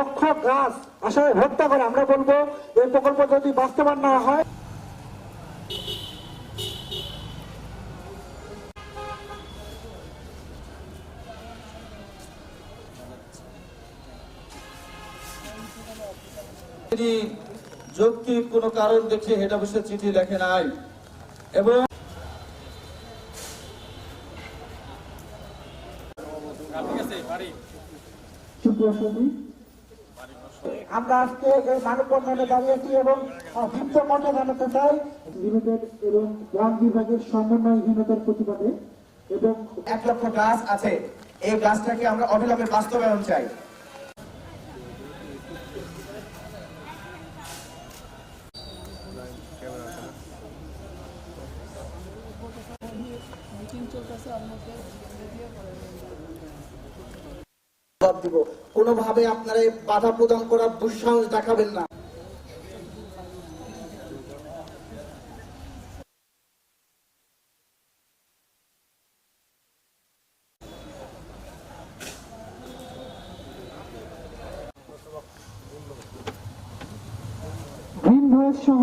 লক্ষ গাছ আসলে হত্যা করে আমরা বলব এই প্রকল্প যদি বাস্তবায়ন না হয় তিনি যৌক্তিক কোনো কারণ দেখে হেড অফিসে চিঠি লেখে নাই। এবং সুপ্রিয় সঙ্গী, আমরা আজকে এই মানববন্ধনে দাঁড়িয়েছি এবং দীপ্ত জানাতে চাই লিমিটেড এবং গ্রাম বিভাগের সমন্বয়হীনতার প্রতিবাদে এবং এক লক্ষ গাছ আছে। এই গাছটাকে আমরা অবিলম্বে বাস্তবায়ন চাই। জবাব দিব। কোনোভাবে আপনারা বাধা প্রদান করার দুঃসাহস দেখাবেন না। সহ